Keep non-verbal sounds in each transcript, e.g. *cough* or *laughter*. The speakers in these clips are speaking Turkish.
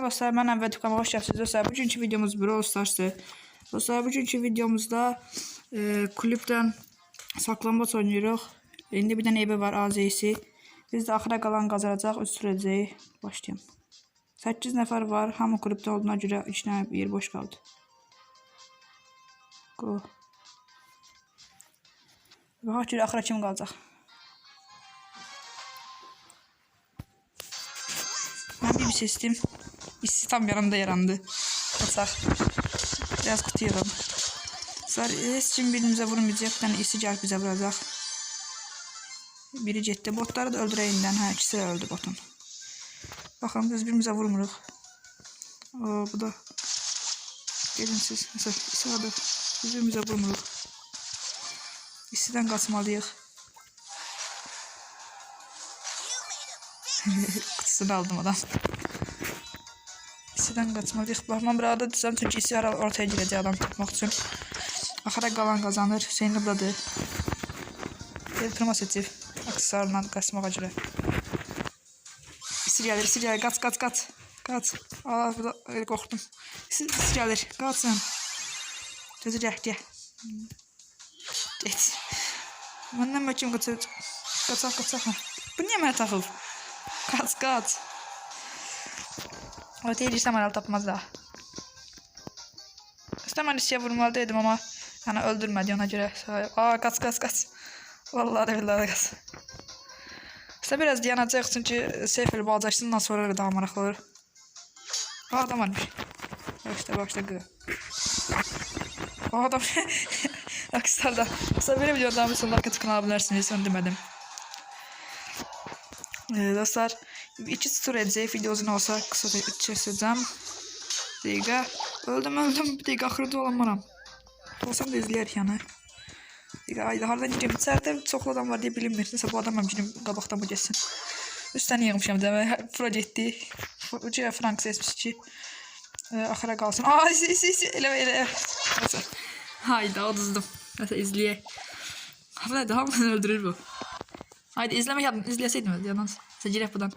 Salam dostlar, mən Əvvəl Tukanova hoş gəldiniz dostlar. Bugünkü videomuz Brawl Stars'dır. Dostlar, bugünkü videomuzda e, kulüpdən saklambaç oynayırıq. İndi bir dənə evi var AZ'si. Biz də axıra qalan qazanacaq, üst sürəcəyik. Başlayalım. 8 nəfər var, hamı kulüpdə olduğuna görə 2 dənə yer boş qaldı. Go. Baxaq görə axıra kim qalacaq. Ben bir seçtim. İkisi tam yanımda yarandı. Kaçak. Biraz kutu yığalım. Sonra hiç kim birimize vurmayacak. Yani isi gelip bize vuracak. Biri ciddi. Botları da öldürəyindən. Hə, ikisi də öldü botun. Baxın biz birimizə vurmuruq. Oo, bu da. Gelin siz. Mesela vardı. Biz birimizə vurmuruq. İsidən qaçmalıyıq. *laughs* Kutusunu aldım adam. İkisidən qaçmalıyıq. Baxmam burada düzəm çünki isi ara ortaya girəcək adam tapmaq üçün. Axıra qalan qazanır. Hüseyin buradadır. Bir primosetiv. Aksarla qaçmağa görə. İsi gəlir, isi gəlir. Qaç, qaç, qaç. Qaç. Aa, burada elə qorxdum. İsi, isi gəlir. Qaçın. Gözü gəl, gəl. Get. Məndən məkim qaçır. Qaçaq, qaçaq. Bu niyə mənə taxılır? Kaç kaç. O değilsem herhalde tapmaz daha. İstemem işe vurmalıydım ama yani öldürmedi ona göre. Aa kaç kaç kaç. Vallahi de billahi de kaç. İşte biraz dayanacak çünkü Seyfel bağdaştığından sonra daha meraklı olur. Aa adam varmış. İşte bak işte gı. Aa adam. *laughs* Aksarda. Kısa böyle videodan bir sonuna arka tıkına alabilirsiniz. Onu demedim. Ee, dostlar iki tur edecek video uzun olsa kısa da çözeceğim. Dəqiqə. Öldüm öldüm. Bir dəqiqə axırda olamaram. Olsam da izləyərik yəni. Dəqiqə ayda hardan girəm? İçəridə çoxlu adam var deyə bilinmir. Nəsə bu adam girim qabaqdan mı geçsin. Üstdən yığmışam demə. Pro getdi. Uca Frank seçmiş ki. E, axıra qalsın. Aa, isi, isi, isi. Elə, elə. Hayda, uduzdum. Nəsə, izləyək. Hava daha mı öldürür bu? Haydi izlemek yapın. İzleseydim yalan. Secirek buradan.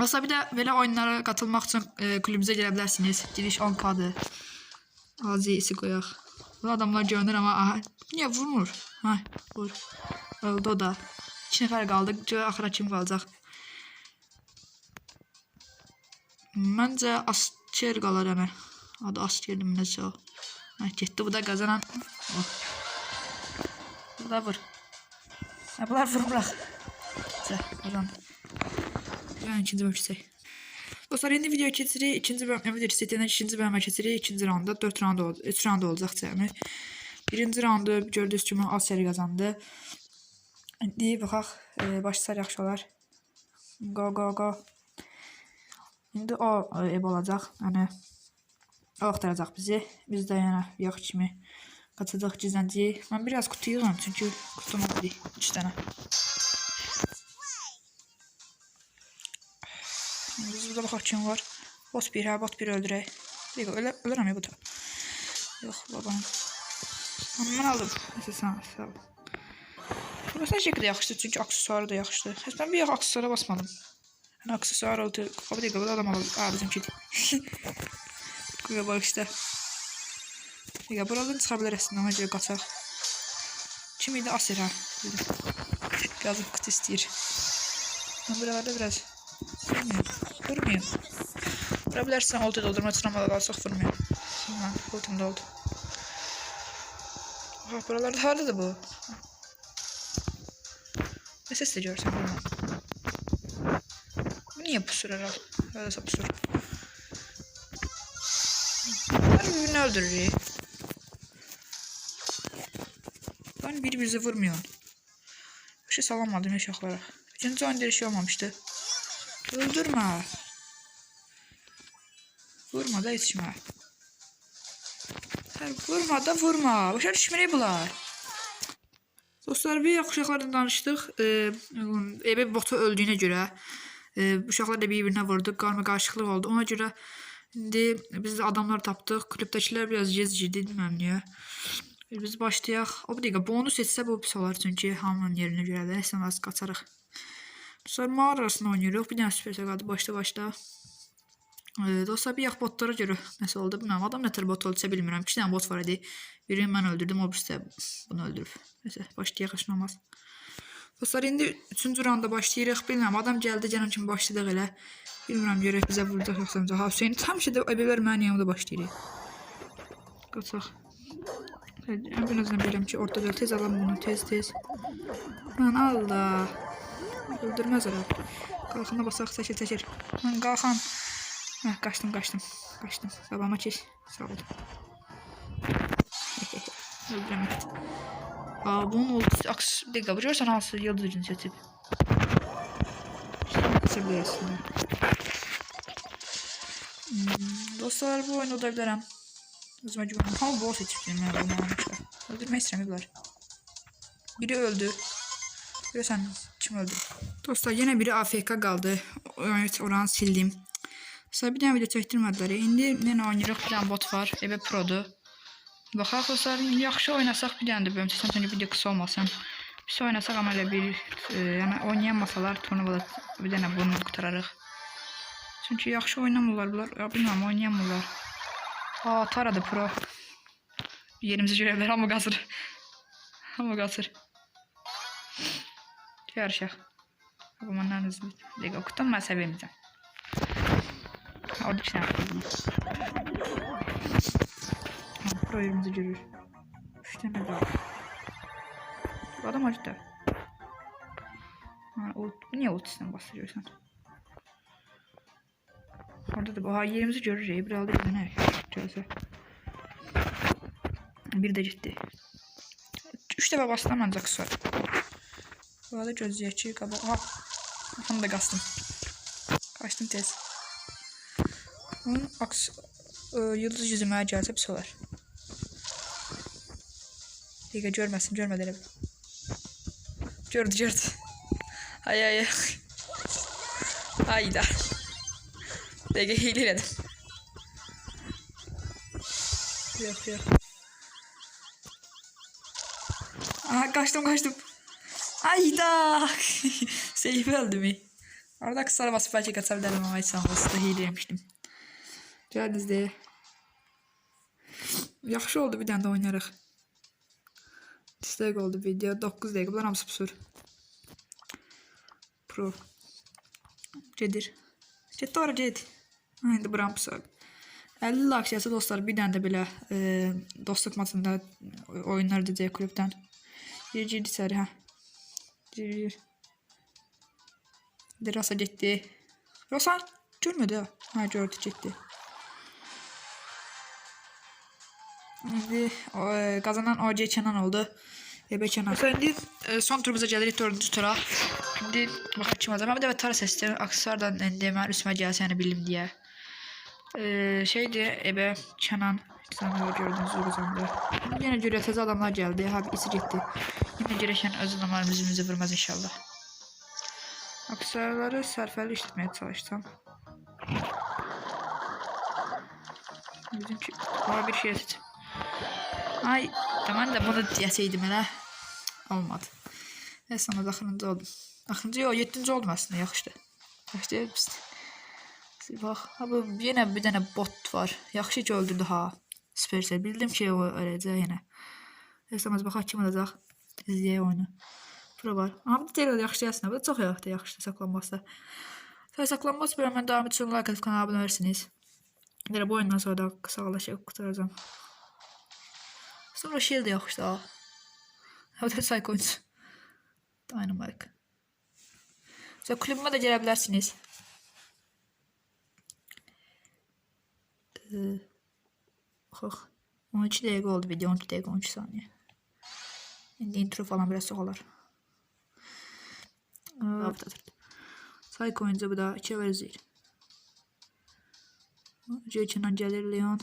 Olsa bir de böyle oyunlara katılmak için e, kulübümüze gelebilirsiniz. Giriş 10k'dı. Aziyesi koyak. Bu adamlar görünür ama aha, niye vurmur? Ha, vur. Öldü o da. İki nefer kaldı. Gör axıra kim qalacaq. Məncə asker qalar yəni. Adı askerdir necə o. Ha, getdi bu da qazanan. Oh. Bu da vur. Ha, bunlar vururlar. Güzel, kazandı. Yani ikinci bölüm çizsek. Dostlar yeni video keçirik. İkinci bölüm, video çizsəkdən ikinci bölümə keçirik. İkinci raunda 4 raund olacaq. 3 raund olacaq cəmi. Birinci raundu gördüyünüz kimi Aseri qazandı. İndi baxaq, e, başlasar yaxşı olar. Go go go. İndi o ev olacaq. Yəni o axtaracaq bizi. Biz də yəni yox kimi qaçacaq gizləncəyik. Mən biraz kutu yığıram çünki kutum oldu 3 dənə. Biz burada baxaq kim var. Bot bir, hə, bot bir öldürək. Yox, ölə, ölürəm ya bu da. Yox. Amma mən aldım. Nəsə sən, sağ ol. Burası nə şəkildə yaxşıdır, çünki aksesuarı da yaxşıdır. Heç mən bir yox aksesuara basmadım. Yəni aksesuar oldu. Qapı deyil, burada adam alır. Aa, bizimki. *laughs* Qoya bax işte. Ya buradan çıxa bilərsən, ona görə qaçaq. Kim idi? Asir, hə. Yazıq kutu istəyir. Mən buralarda biraz Vurmayayım. Vurmayayım. Vurabilirsen oldu doldurma daha çok vurmayayım. Ha, ultim doldu. Oha buralarda hala da bu. Ne ses de görsen vurma. Bu niye pusur herhalde? Öyleyse pusur. Her birbirini öldürür. Biri bizi vurmuyor. Bir şey salamadım yaşaklara. Oyunda bir şey olmamıştı. Öldürme. Vurma da içme. Sen vurma da vurma. Başa düşmeli bunlar. Dostlar bir uşaqlarla danışdıq. E, ebe botu öldüyünə görə e, uşaqlar da bir-birinə vurdu. Qarma qarışıqlıq oldu. Ona görə indi biz adamlar tapdıq. Klubdakilər biraz gec girdi, bilməm niyə. Biz başlayaq. O bir dəqiqə bonus etsə bu pis olar çünki hamının yerinə görə də nəsə az qaçarıq. Sonra mağara arasında oynayırıq. Bir dənə süper qaldı başda başda. Ee, dostlar bir yax botlara görə nəsə oldu bilmirəm. Adam nə tər bot oldusa bilmirəm. İki dənə bot var idi. Birini mən öldürdüm, o birisi bunu öldürüb. Nəsə başlayaq olmaz. Dostlar indi 3-cü raunda başlayırıq. Bilmirəm adam gəldi gələn kimi başladıq elə. Bilmirəm görək bizə vuracaq yoxsa. Ha Hüseyn həmişə də əbələr mənim yanımda başlayır. Qaçaq. En azından bilirəm ki ortada tez alalım bunu tez tez. Lan Allah. Öldürmez herhalde. Kalkana basak çekil çekil. Lan kalkan. Heh, kaçtım kaçtım. Kaçtım. Sabahıma çiş. Sağ ol. *laughs* Öldüremedim. Aa bunun ultisi aks bir dakika biliyorsan alsın yıldız ucunu seçip. Seviyorsun. Hmm, dostlar bu oyunu öldürürüm. Özüme güvenim. Ama bol seçmişim ya bunu almışlar. Öldürmeyi istemiyorlar. Biri öldü. Görürsən kim öldü? Dostlar yenə biri AFK qaldı. Evet, oranı sildim. Sonra bir dənə video çəkdirmədilər. İndi yenə oynayırıq. Bir dənə bot var. Ebe Pro'dur. Baxaq dostlar, yaxşı oynasaq bir dənə də bölüm çəksəm, çünki video qısa olmasın. Biz oynasaq amma elə bir, e, yəni oynayamasalar turnuvada bir dənə bunu qutararıq. Çünki yaxşı oynamırlar bunlar. Ya bilmirəm, oynayamırlar. Aa, Taradı Pro. Yerimizi görə bilər, amma qazır. Amma qazır. Yarışaq. Bu məndən üzvü. Dəqiqə oxutum, mən sevməyəcəm. Orada qoydum. Pro yerimizi görür. Üç dənə daha. Bu adam acıdı. Ha, o, bu niyə ultisindən bastırıyorsan? Orada da bu. Yerimizi görür. Bir aldı bir Görsə. Bir də getdi. Üç dəfə bastıram ancaq sonra. Bu arada gözləyək ki, qabaq. Aha. Onu da qastım. Qaçdım tez. Onun aks ə, yıldız yüzü mənə gəlsə pis olar. Dəqiqə görməsin, görmədi elə. Gördü, gördü. Ay ay ay. Hayda. Dəqiqə elədim. Yox, yox. Aha, qaçdım, qaçdım. Ayda. *laughs* Seyfi öldü mü? Orada kısa basıp belki kaçabilirim ama hiç sanmazsa da hile yemiştim. Geldiniz diye. Yaxşı oldu bir dənə də oynarıq. Dislike oldu video. 9 dəqiqə. Bunlar hamısı psur. Pro. Gedir. Get ora get. İndi buram psur. 50 laksiyası dostlar bir dənə də belə e, dostluq maçında oyunlar DJ kulübdən. Gir girdi içəri hə. Gir gir. De Rasa gitti. Rasa görmedi ha. Ha gördü gitti. Şimdi o, e, kazanan OC Kenan oldu. Ebe Kenan. Şimdi e, son turumuza gelirik dördüncü tura. Şimdi bakın kim adam. Bir de tar sesleri aksardan endemel üstüme gelse yani bilim diye. E, şeydi Ebe Kenan. Sana gördüğünüz kazandı. Yine cüretez adamlar geldi. Ha birisi gitti. Yine gereken öz adamlar bizimizi vurmaz inşallah. Aksarları sərfəli işletmeye çalışsam. Bizimki var bir şey seçim. Ay, mən də bunu deyəsiydim elə. Olmadı. Nəysə, amma axırıncı oldum. Axırıncı yox, 7-ci oldum əslində, yaxşıdır. Yaxşı deyil, pisdir. Bax, ha bu yenə bir dənə bot var. Yaxşı ki öldürdü ha. Supercell. Bildim ki o öləcək yenə. Amma baxaq kim olacaq. İzləyək oyunu. Bura var. Amma bu deyil yaxşı yazsın. Bu çox yaxşı, yaxşı saklanması. Sonra saklanması bir mən davam üçün like edib kanala abunə versiniz. Deyirəm bu oyundan sonra da sağlaşıb qutaracağım. Sonra Shield yaxşı da. Ha da Psychons. Dynamite. Sonra klubuma da gələ bilərsiniz. Ee, Bax. 12 dəqiqə oldu video, 12 dəqiqə 13 saniyə. İndi intro falan biraz soxalar. Haftadır. Psycho oyuncu bu da 2 verzir. Jake'den gelir Leon.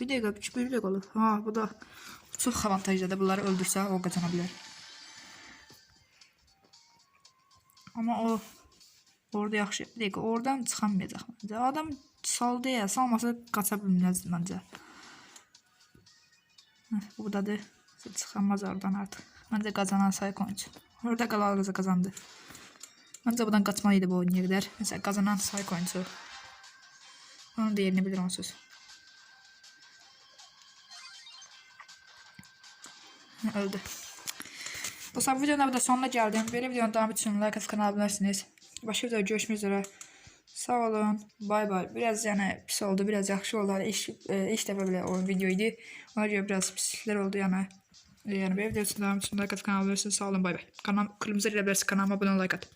Bir dakika, küçük bir dakika olur. Ha bu da çok avantajlı bunları öldürse o kazanabilir. Ama o orada yaxşı. Bir dakika oradan çıkamayacak bence. Adam saldı ya salmasa kaça bilmez bence. Heh, bu da de çıkamaz oradan artık. Bence kazanan Psycho oyuncu. Orada kalan kazandı. Ancaq buradan qaçmalıydı bu. Mesela kazanan Psycho oyuncusu. Onun da yerini bilir onsuz. Öldü. Sabah videonun burada sonuna geldim. Böyle videonun devamı için like atıp kanala abone olabilirsiniz. Başka videoda görüşmek üzere. Sağ olun. Bay bay. Biraz yani pis oldu. Biraz yaxşı oldu. Hani iş, e, ilk defa bile o videoydu. Ona göre biraz pislikler oldu yani. E, Yani böyle videonun devamı için like kanala abone olabilirsiniz. Sağ olun. Bay bay. Kanal, kırmızı ile kanalıma abone ol like at.